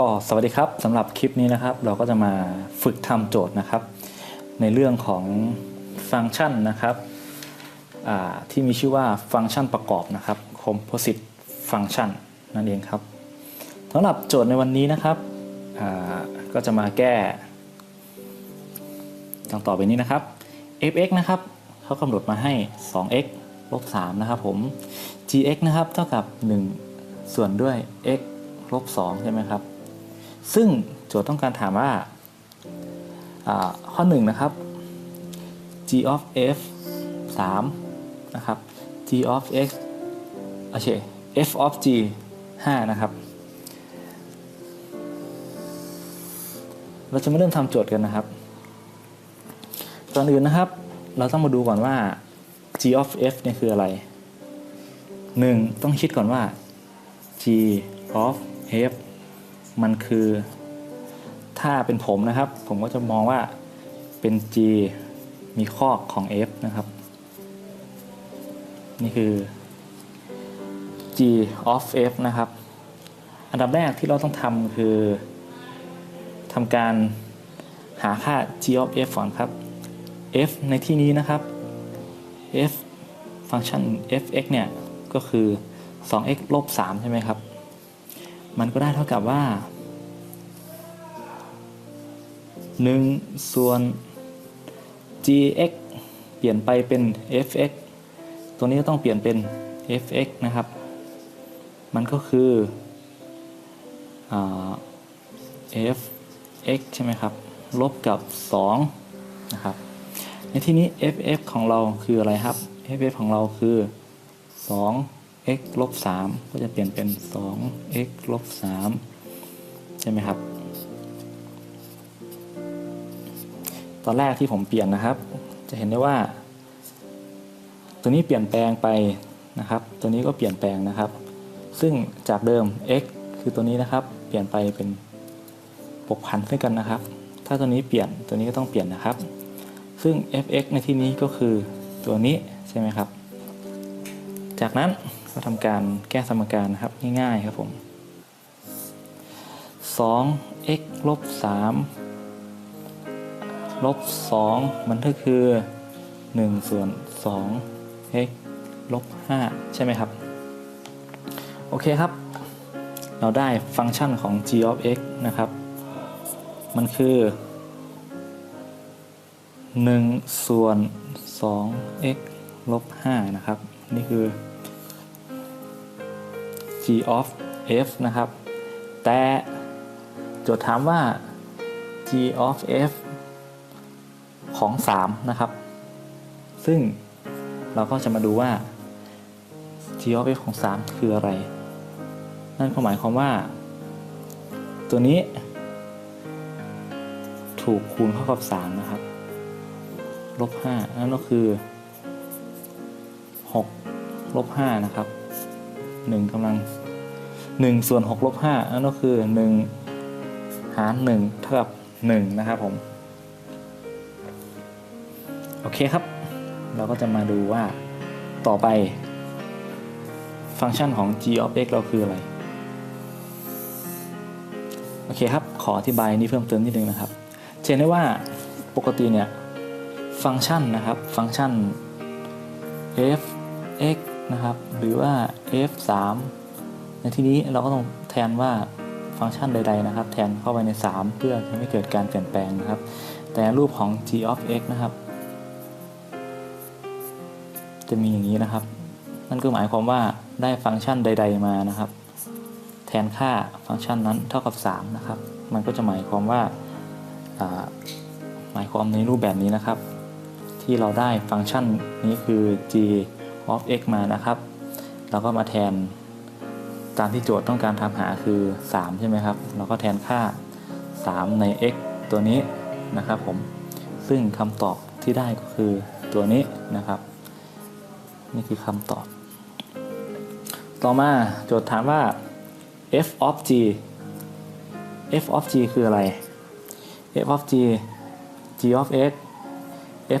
ก็สวัสดีครับสำหรับคลิปนี้นะครับ เราก็จะมาฝึกทำโจทย์นะครับ ในเรื่องของฟังก์ชันนะครับที่มีชื่อว่าฟังก์ชันประกอบนะครับ composite function นั่นเองครับสำหรับโจทย์ในวันนี้นะครับก็จะมาแก้ดังต่อไปนี้นะครับ f(x) นะครับเขากำหนดมาให้ 2x ลบ3นะครับผม gx นะครับเท่ากับ 1 ส่วนด้วย x ลบ2ใช่ไหมครับ ซึ่งโจทย์ต้องการถามว่า ข้อ1นะครับ g of f 3นะครับ g of x โอเค f of g 5นะครับ เราจะมาเริ่มทำโจทย์กันนะครับก่อนอื่นนะครับ เราต้องมาดูก่อนว่า g of f เนี่ยคืออะไร 1. ต้องคิดก่อนว่า g of f มันคือ ถ้าเป็นผมนะครับ ผมก็จะมองว่าเป็น g มีข้อของ f นะครับ นี่คือ g of f นะครับ อันดับแรกที่เราต้องทำคือทำการหาค่า g of f ก่อนครับ f ในที่นี้นะครับ f ฟังก์ชัน f(x) เนี่ย ก็คือ 2x ลบ 3 ใช่ไหมครับ มันก็ได้เท่ากับว่า 1 ส่วน gx เปลี่ยนไปเป็น fx ตัวนี้ก็ต้องเปลี่ยนเป็น fx นะครับ มันก็คืออ fx ใช่ไหมครับ ลบกับ 2 นะครับ ในที่นี้ ff ของเราคืออะไรครับ ff ของเราคือ x ลบ3ก็จะเปลี่ยนเป็น 2x ลบ3ใช่ไหมครับ ตอนแรกที่ผมเปลี่ยนนะครับ จะเห็นได้ว่า ตัวนี้เปลี่ยนแปลงไปนะครับ ตัวนี้ก็เปลี่ยนแปลงนะครับ ซึ่งจากเดิม x คือตัวนี้นะครับ เปลี่ยนไปเป็นปกพันด้วยกันนะครับ ถ้าตัวนี้เปลี่ยนตัวนี้ก็ต้องเปลี่ยนนะครับ ซึ่ง fx ในที่นี้ก็คือตัวนี้ใช่ไหมครับ จากนั้น ก็ทำการแก้สมการนะครับง่ายๆครับผม 2x ลบ3ลบ2มันก็คือ 1 ส่วน 2x ลบ5ใช่ไหมครับ โอเคครับ เราได้ฟังก์ชันของ g of x นะครับ มันคือ 1 ส่วน 2x ลบ5นะครับ นี่คือ g of f นะครับ แต่โจทย์ถามว่า g of f ของ 3 นะครับ ซึ่งเราก็จะมาดูว่า g of f ของ 3 คืออะไร นั่นก็หมายความว่า ตัวนี้ ถูกคูณเข้ากับ 3 นะครับ ลบ 5 นั่นก็คือ 6 ลบ 5 นะครับ 1กำลัง1ส่วน6ลบ5นั่นก็คือ 1 หาร1เท่ากับ1นะครับผม โอเคครับ เราก็จะมาดูว่าต่อไป ฟังก์ชันของ g of x เราคืออะไร โอเคครับ ขออธิบายนี้เพิ่มเติมนิดนึงนะครับเห็นได้ว่าปกติเนี่ย ฟังก์ชันนะครับ ฟังก์ชัน f x นะครับ หรือว่า f 3ในที่นี้เราก็ต้องแทนว่าฟังก์ชันใดๆนะครับ แทนเข้าไปใน 3 เพื่อทำให้เกิดการเปลี่ยนแปลงนะครับ แต่รูปของ g of x นะครับ จะมีอย่างนี้นะครับ นั่นก็หมายความว่าได้ฟังก์ชันใด ๆ มานะครับ แทนค่าฟังก์ชันนั้นเท่ากับ 3 นะครับ มันก็จะหมายความว่าหมายความในรูปแบบนี้นะครับ ที่เราได้ฟังก์ชันนี้คือ g of x มานะครับ เราก็มาแทนตามที่โจทย์ต้องการทำหาคือ 3 ใช่ไหมครับ เราก็แทนค่า 3 ใน x ตัวนี้นะครับผม ซึ่งคำตอบที่ได้ก็คือตัวนี้นะครับ นี่คือคำตอบ ต่อมาโจทย์ถามว่า f of g f of g คืออะไร f of g g of x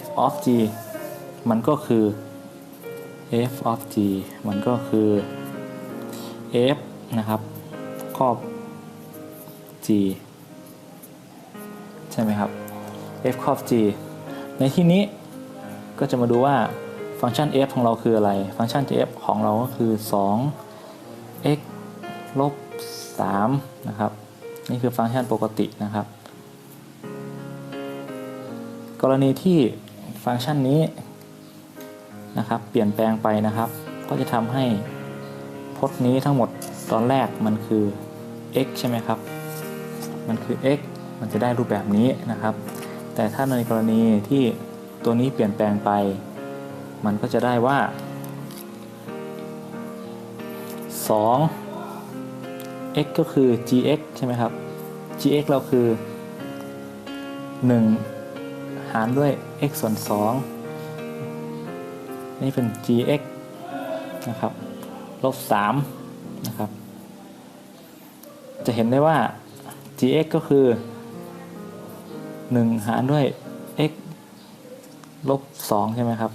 f of g มันก็คือ f of g มันก็คือ f นะครับครอบ g ใช่ไหมครับ f of g ในที่นี้ก็จะมาดูว่าฟังก์ชัน f ของเราคืออะไร ฟังก์ชัน f ของเราก็คือ 2 x ลบ 3 นะครับ นี่คือฟังก์ชันปกตินะครับ กรณีที่ฟังก์ชันนี้ นะครับ เปลี่ยนแปลงไปนะครับ ก็จะทำให้พจน์นี้ทั้งหมดตอนแรกมันคือ x ใช่ไหมครับ มันคือ x มันจะได้รูปแบบนี้นะครับ แต่ถ้าในกรณีที่ตัวนี้เปลี่ยนแปลงไป มันก็จะได้ว่า 2 x ก็คือ gx ใช่ไหมครับ gx เราคือ 1 หารด้วย x ส่วน2 นี่เป็น gx นะครับลบ3นะครับ จะเห็นได้ว่า gx ก็คือ 1 หารด้วย x ลบ2ใช่ไหมครับ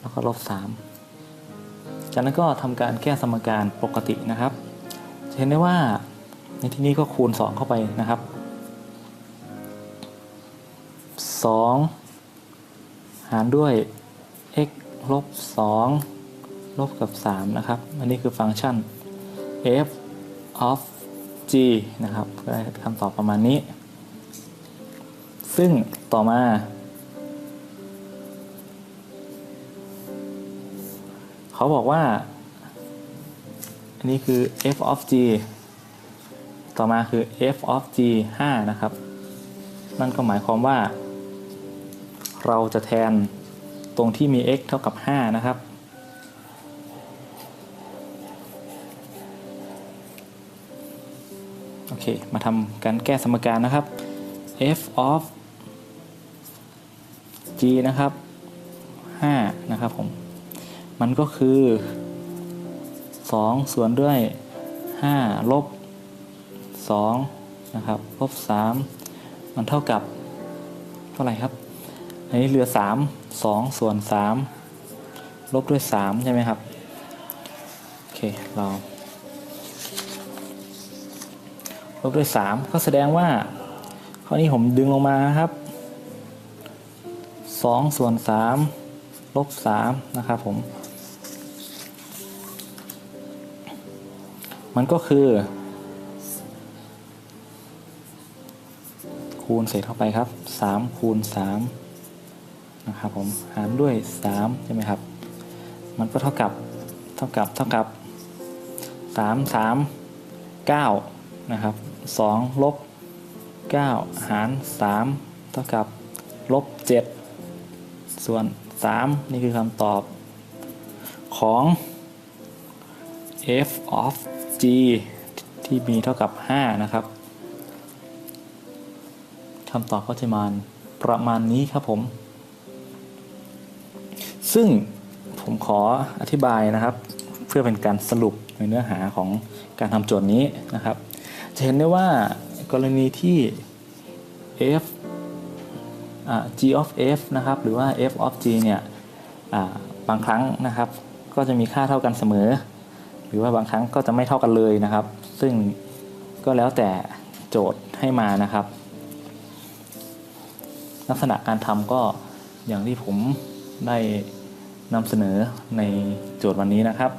แล้วก็ลบ3จากนั้นก็ทำการแก้สมการปกตินะครับ จะเห็นได้ว่าในที่นี้ก็คูณ 2 เข้าไปนะครับ 2 หารด้วย x ลบ2ลบกับ 3 นะครับ อันนี้คือฟังก์ชัน f of g นะครับก็ได้คำตอบประมาณนี้ ซึ่งต่อมา เขาบอกว่า อันนี้คือ f of g ต่อมาคือ f of g 5 นะครับ นั่นก็หมายความว่า เราจะแทน ตรงที่มี x เท่ากับ 5 นะครับ โอเค มาทำการแก้สมการนะครับ f of g นะครับ 5 นะครับผม มันก็คือ 2 ส่วนด้วย 5 ลบ 2 นะครับ ลบ 3 มันเท่ากับ เท่าไหร่ครับ อันนี้เหลือ 3 2 ส่วน 3 ลบด้วย 3 ใช่ไหมครับ โอเค เรา ลบด้วย 3 ก็แสดงว่า ข้อนี้ผมดึงลงมาครับ 2 ส่วน 3 ลบ 3 นะครับผม มันก็คือ คูณเศษเข้าไปครับ 3 คูณ 3 นะครับผมหารด้วย3ใช่ไหมครับ มันก็เท่ากับเท่ากับเท่ากับ 3 3 9นะครับ2ลบ9 หาร 3 เท่ากับลบ7ส่วน 3 นี่คือคำตอบของ f of g ที่มีเท่ากับ 5 นะครับคำตอบก็จะมาประมาณนี้ครับผม ซึ่งผมขออธิบายนะครับ เพื่อเป็นการสรุปในเนื้อหาของการทำโจทย์นี้นะครับ จะเห็นได้ว่ากรณีที่ f g of f นะครับ หรือว่า f of g เนี่ยบางครั้งนะครับ ก็จะมีค่าเท่ากันเสมอ หรือว่าบางครั้งก็จะไม่เท่ากันเลยนะครับ ซึ่งก็แล้วแต่โจทย์ให้มานะครับ ลักษณะการทำก็อย่างที่ผม ได้นำเสนอในโจทย์วันนี้นะครับ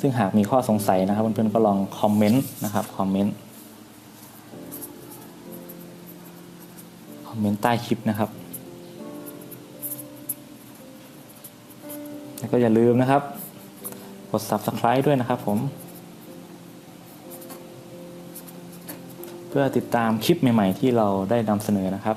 ซึ่งหากมีข้อสงสัยนะครับ เพื่อนๆก็ลองคอมเมนต์นะครับคอมเมนต์คอมเมนต์ใต้คลิปนะครับ แล้วก็อย่าลืมนะครับ กด subscribe ด้วยนะครับผม เพื่อติดตามคลิปใหม่ ๆ ที่เราได้นำเสนอนะครับ